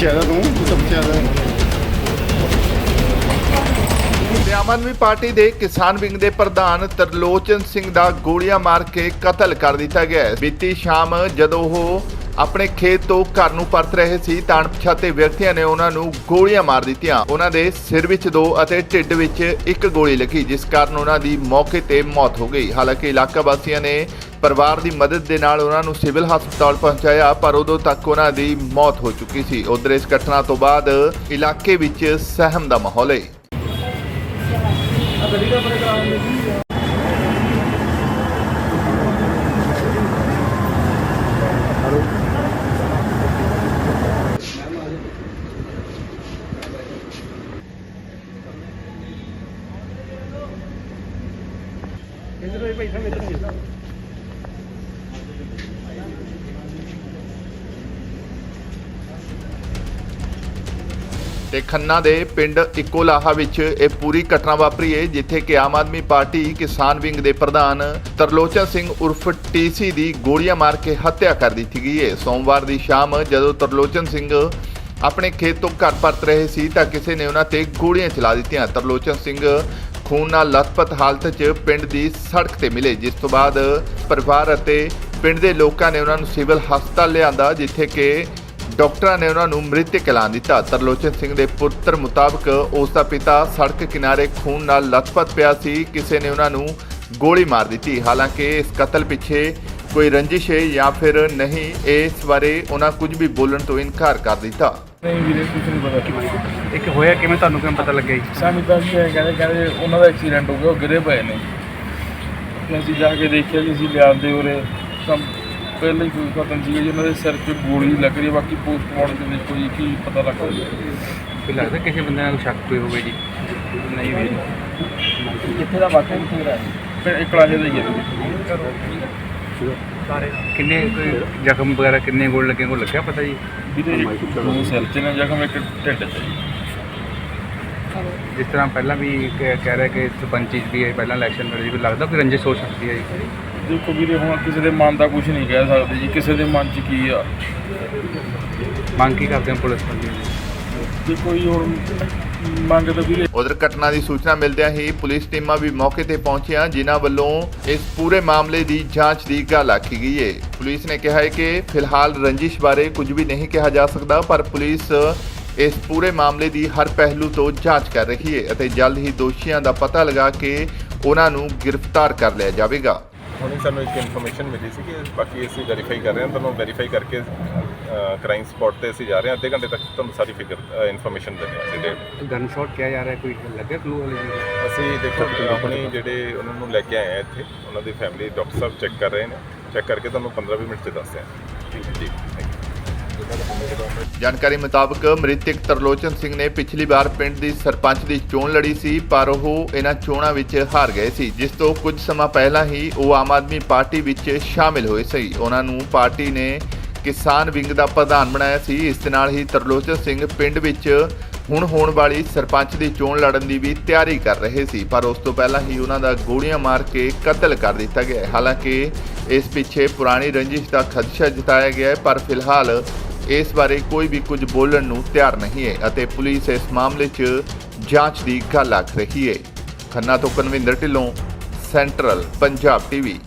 ਪਿੱਛੇ ਆ ਤੂੰ ਤੂੰ ਤਾਂ ਪਿੱਛੇ ਆ ਤੇ ਆਮ ਆਦਮੀ ਪਾਰਟੀ ਦੇ ਕਿਸਾਨ ਵਿੰਗ ਦੇ ਪ੍ਰਧਾਨ ਤਰਲੋਚਨ ਸਿੰਘ ਦਾ ਗੋਲੀਆਂ ਮਾਰ ਕੇ ਕਤਲ ਕਰ ਦਿੱਤਾ ਗਿਆ ਹੈ। ਬੀਤੀ ਸ਼ਾਮ ਜਦੋਂ ਉਹ ਆਪਣੇ ਖੇਤ ਤੋਂ ਘਰ ਨੂੰ ਪਰਤ ਰਹੇ ਸੀ। ਤਾਂ ਅਣਪਛਾਤੇ ਵਿਅਕਤੀਆਂ ਨੇ ਉਹਨਾਂ ਨੂੰ ਗੋਲੀਆਂ ਮਾਰ ਦਿੱਤੀਆਂ। ਉਹਨਾਂ ਦੇ ਸਿਰ ਵਿੱਚ ਦੋ ਅਤੇ ਢਿੱਡ ਵਿੱਚ ਇੱਕ ਗੋਲੀ ਲੱਗੀ, ਜਿਸ ਕਾਰਨ ਉਹਨਾਂ ਦੀ ਮੌਕੇ ਤੇ ਮੌਤ ਹੋ ਗਈ। ਹਾਲਾਂਕਿ ਇਲਾਕਾ ਵਾਸੀਆਂ ਨੇ ਪਰਿਵਾਰ ਦੀ ਮਦਦ ਦੇ ਨਾਲ ਉਹਨਾਂ ਨੂੰ ਸਿਵਲ ਹਸਪਤਾਲ ਪਹੁੰਚਾਇਆ, ਪਰ ਉਦੋਂ ਤੱਕ ਉਹਨਾਂ ਦੀ ਮੌਤ ਹੋ ਚੁੱਕੀ ਸੀ। ਉਧਰ ਇਸ ਘਟਨਾ ਤੋਂ ਬਾਅਦ ਇਲਾਕੇ ਵਿੱਚ ਸਹਿਮ ਦਾ ਮਾਹੌਲ ਹੈ। ਤੇ ਖੰਨਾ ਦੇ ਪਿੰਡ ਇਕੋਲਾਹਾ ਵਿੱਚ ਇਹ ਪੂਰੀ ਘਟਨਾ ਵਾਪਰੀ ਹੈ, ਜਿੱਥੇ ਕਿ ਆਮ ਆਦਮੀ ਪਾਰਟੀ ਕਿਸਾਨ ਵਿੰਗ ਦੇ ਪ੍ਰਧਾਨ ਤਰਲੋਚਨ ਸਿੰਘ ਉਰਫ ਟੀਸੀ ਦੀ ਗੋਲੀਆਂ ਮਾਰ ਕੇ ਹੱਤਿਆ ਕਰ ਦਿੱਤੀ ਗਈ ਹੈ। ਸੋਮਵਾਰ ਦੀ ਸ਼ਾਮ ਜਦੋਂ ਤਰਲੋਚਨ ਸਿੰਘ ਆਪਣੇ ਖੇਤ ਤੋਂ ਘਰ ਪਰਤ ਰਹੇ ਸੀ ਤਾਂ ਕਿਸੇ ਨੇ ਉਹਨਾਂ ਤੇ ਗੋਲੀਆਂ ਚਲਾ ਦਿੱਤੀਆਂ। ਤਰਲੋਚਨ ਸਿੰਘ ਖੂਨ ਨਾਲ ਲਥਪਥ ਹਾਲਤ 'ਚ ਪਿੰਡ ਦੀ ਸੜਕ ਤੇ ਮਿਲੇ, ਜਿਸ ਤੋਂ ਬਾਅਦ ਪਰਿਵਾਰ ਅਤੇ ਪਿੰਡ ਦੇ ਲੋਕਾਂ ਨੇ ਉਹਨਾਂ ਨੂੰ ਸਿਵਲ ਹਸਪਤਾਲ ਲਿਆਂਦਾ, ਜਿੱਥੇ ਕਿ ਡਾਕਟਰਾਂ ਨੇ ਉਹਨਾਂ ਨੂੰ ਮ੍ਰਿਤਕ ਐਲਾਨ ਦਿੱਤਾ। ਤਰਲੋਚਨ ਸਿੰਘ ਦੇ ਪੁੱਤਰ ਮੁਤਾਬਕ ਉਸ ਦਾ ਪਿਤਾ ਸੜਕ ਕਿਨਾਰੇ ਖੂਨ ਨਾਲ ਲਥਪਥ ਪਿਆ ਸੀ। ਕਿਸੇ ਨੇ ਉਹਨਾਂ ਨੂੰ ਗੋਲੀ ਮਾਰ ਦਿੱਤੀ। ਹਾਲਾਂਕਿ ਇਸ ਕਤਲ ਪਿੱਛੇ ਕੋਈ ਰੰਜਿਸ਼ ਹੈ ਜਾਂ ਫਿਰ ਨਹੀਂ, ਇਸ ਬਾਰੇ ਉਹਨਾਂ ਕੁਝ ਵੀ ਬੋਲਣ ਤੋਂ ਇਨਕਾਰ ਕਰ ਦਿੱਤਾ। ਨਹੀਂ ਵੀਰੇ ਕੁਝ ਨਹੀਂ ਪਤਾ। ਕੀ ਇੱਕ ਹੋਇਆ ਕਿਵੇਂ ਤੁਹਾਨੂੰ ਕਿਵੇਂ ਪਤਾ ਲੱਗਿਆ ਜੀ? ਸਾਨੂੰ ਤਾਂ ਕੀ ਹੈ ਕਹਿੰਦੇ ਕਹਿੰਦੇ ਉਹਨਾਂ ਦਾ ਐਕਸੀਡੈਂਟ ਹੋ ਗਿਆ ਉਹ ਗਿਰੇ ਪਏ ਨੇ। ਤੇ ਅਸੀਂ ਜਾ ਕੇ ਦੇਖਿਆ ਜੀ ਅਸੀਂ ਲਿਆਂਦੇ ਉਰੇ ਤਾਂ ਪਹਿਲਾਂ ਹੀ ਕੋਈ ਪਤਾ ਨਹੀਂ ਸੀ ਜੀ ਉਹਨਾਂ ਦੇ ਸਿਰ 'ਚ ਗੋਲੀ ਲੱਗ ਰਹੀ ਹੈ ਬਾਕੀ ਪੋਸਟਮਾਰਟਮ ਦੇ ਦੇਖੋ ਜੀ ਕੀ ਪਤਾ ਲੱਗਦਾ ਕੋਈ ਲੱਗਦਾ ਕਿਸੇ ਬੰਦੇ ਨਾਲ ਸ਼ੱਕ ਕੋਈ ਹੋਵੇ ਜੀ? ਨਹੀਂ ਵੀਰੇ। ਕਿੱਥੇ ਦਾ ਵਾਕਿਆ ਕਿੱਥੇ ਦਾ? ਫਿਰ ਇੱਕ ਕਲਾਸੇ ਦਾ ਹੀ ਹੈ ਕਿੰਨੇ ਕੋਈ ਜ਼ਖਮ ਵਗੈਰਾ ਕਿੰਨੇ ਗੋਲ ਲੱਗੇ ਕੋਈ ਲੱਗਿਆ ਪਤਾ ਜੀ? ਵੀਰੇ ਦੋ ਸਿਰ 'ਚ ਨੇ ਜ਼ਖਮ ਇੱਕ ਢਿੱਡ 'ਚ। ਜੀ ਜਿਸ ਤਰ੍ਹਾਂ ਪਹਿਲਾਂ ਵੀ ਕਹਿ ਕਹਿ ਰਿਹਾ ਕਿ ਸਰਪੰਚੀ 'ਚ ਵੀ ਪਹਿਲਾਂ ਇਲੈਕਸ਼ਨ ਲੜੀ ਕੋਈ ਲੱਗਦਾ ਕੋਈ ਰੰਜਿਸ਼ ਹੋ ਸਕਦੀ ਹੈ ਜੀ? ਦੇਖੋ ਵੀਰੇ ਹੁਣ ਕਿਸੇ ਦੇ ਮਨ ਦਾ ਕੁਝ ਨਹੀਂ ਕਹਿ ਸਕਦੇ ਜੀ ਕਿਸੇ ਦੇ ਮਨ 'ਚ ਕੀ ਆ? ਮੰਗ ਕੀ ਕਰਦੇ ਹੋ ਪੁਲਿਸ ਬੰਦੇ ਦੇਖੋ ਜੀ ਹੁਣ ਮੰਗ ਤਾਂ ਵੀਰੇ ਉਧਰ ਘਟਨਾ ਦੀ ਸੂਚਨਾ ਮਿਲਦਿਆਂ ਹੀ ਪੁਲਿਸ ਟੀਮਾਂ ਵੀ ਮੌਕੇ ਤੇ ਪਹੁੰਚੀਆਂ ਜਿਨ੍ਹਾਂ ਵੱਲੋਂ ਇਸ ਪੂਰੇ ਮਾਮਲੇ ਦੀ ਜਾਂਚ ਦੀ ਗੱਲ ਆਖੀ ਗਈ ਹੈ ਪੁਲਿਸ ਨੇ ਕਿਹਾ ਹੈ ਕਿ ਫਿਲਹਾਲ ਰੰਜਿਸ਼ ਬਾਰੇ ਕੁਝ ਵੀ ਨਹੀਂ ਕਿਹਾ ਜਾ ਸਕਦਾ ਪਰ ਪੁਲਿਸ ਇਸ ਪੂਰੇ ਮਾਮਲੇ ਦੀ ਹਰ ਪਹਿਲੂ ਤੋਂ ਜਾਂਚ ਕਰ ਰਹੀ ਹੈ ਅਤੇ ਜਲਦ ਹੀ ਦੋਸ਼ੀਆਂ ਦਾ ਪਤਾ ਲਗਾ ਕੇ ਉਹਨਾਂ ਨੂੰ ਗ੍ਰਿਫਤਾਰ ਕਰ ਲਿਆ ਜਾਵੇਗਾ। ਹੁਣੇ ਸਾਨੂੰ ਇੱਕ ਇਨਫੋਰਮੇਸ਼ਨ ਮਿਲੀ ਸੀ ਕਿ ਬਾਕੀ ਅਸੀਂ ਵੈਰੀਫਾਈ ਕਰ ਰਹੇ ਹਾਂ ਤੁਹਾਨੂੰ ਵੈਰੀਫਾਈ ਕਰਕੇ ਕ੍ਰਾਈਮ ਸਪੌਟ ਤੇ ਅਸੀਂ ਜਾ ਰਹੇ ਹਾਂ। ਅੱਧੇ ਘੰਟੇ ਤੱਕ ਤੁਹਾਨੂੰ ਸਾਰੀ ਫਿਗਰ ਇਨਫੋਰਮੇਸ਼ਨ ਦਿੰਦੇ ਹਾਂ। ਡਿਟੇਲ ਗਨ ਸ਼ਾਟ ਕਿਹਾ ਜਾ ਰਿਹਾ ਕੋਈ ਲੱਗਿਆ ਕਲੂ ਵਾਲੇ ਜੀ ਅਸੀਂ ਦੇਖੋ ਆਪਣੀ ਜਿਹੜੇ ਉਹਨਾਂ ਨੂੰ ਲੈ ਕੇ ਆਏ ਆ ਇੱਥੇ ਉਹਨਾਂ ਦੀ ਫੈਮਿਲੀ ਡਾਕਟਰ ਸਾਹਿਬ ਚੈੱਕ ਕਰ ਰਹੇ ਨੇ। ਚੈੱਕ ਕਰਕੇ ਤੁਹਾਨੂੰ 15-20 ਮਿੰਟ 'ਚ ਦੱਸਦੇ ਹਾਂ। ਜੀ ਥੈਂਕ ਯੂ ਜਾਣਕਾਰੀ ਮੁਤਾਬਕ ਮ੍ਰਿਤਕ ਤਰਲੋਚਨ ਸਿੰਘ ਨੇ ਪਿਛਲੀ ਵਾਰ ਪਿੰਡ ਦੀ ਸਰਪੰਚ ਦੀ ਚੋਣ ਲੜੀ ਸੀ ਪਰ ਉਹ ਇਹਨਾਂ ਚੋਣਾਂ ਵਿੱਚ ਹਾਰ ਗਏ ਸੀ ਜਿਸ ਤੋਂ ਕੁਝ ਸਮਾਂ ਪਹਿਲਾਂ ਹੀ ਉਹ ਆਮ ਆਦਮੀ ਪਾਰਟੀ ਵਿੱਚ ਸ਼ਾਮਿਲ ਹੋਏ ਸੀ। ਉਹਨਾਂ ਨੂੰ ਪਾਰਟੀ ਨੇ ਕਿਸਾਨ ਵਿੰਗ ਦਾ ਪ੍ਰਧਾਨ ਬਣਾਇਆ ਸੀ। ਇਸ ਦੇ ਨਾਲ ਹੀ ਤਰਲੋਚਨ ਸਿੰਘ ਪਿੰਡ ਵਿੱਚ ਹੁਣ ਹੋਣ ਵਾਲੀ ਸਰਪੰਚ ਦੀ ਚੋਣ ਲੜਨ ਦੀ ਵੀ ਤਿਆਰੀ ਕਰ ਰਹੇ ਸੀ। ਪਰ ਉਸ ਤੋਂ ਪਹਿਲਾਂ ਹੀ ਉਹਨਾਂ ਦਾ ਗੋਲੀਆਂ ਮਾਰ ਕੇ ਕਤਲ ਕਰ ਦਿੱਤਾ ਗਿਆ ਹਾਲਾਂਕਿ ਇਸ ਪਿੱਛੇ ਪੁਰਾਣੀ ਰੰਜਿਸ਼ ਦਾ ਖਦਸ਼ਾ ਜਤਾਇਆ ਗਿਆ ਹੈ, ਪਰ ਫਿਲਹਾਲ ਇਸ ਬਾਰੇ ਕੋਈ ਵੀ ਕੁਝ ਬੋਲਣ ਨੂੰ ਤਿਆਰ ਨਹੀਂ ਹੈ ਅਤੇ ਪੁਲਿਸ ਇਸ ਮਾਮਲੇ 'ਚ ਜਾਂਚ ਦੀ ਗੱਲ ਆਖ ਰਹੀ ਹੈ। ਖੰਨਾ ਤੋਂ ਕਨਵਿੰਦਰ ਢਿੱਲੋਂ, ਸੈਂਟਰਲ ਪੰਜਾਬ ਟੀਵੀ।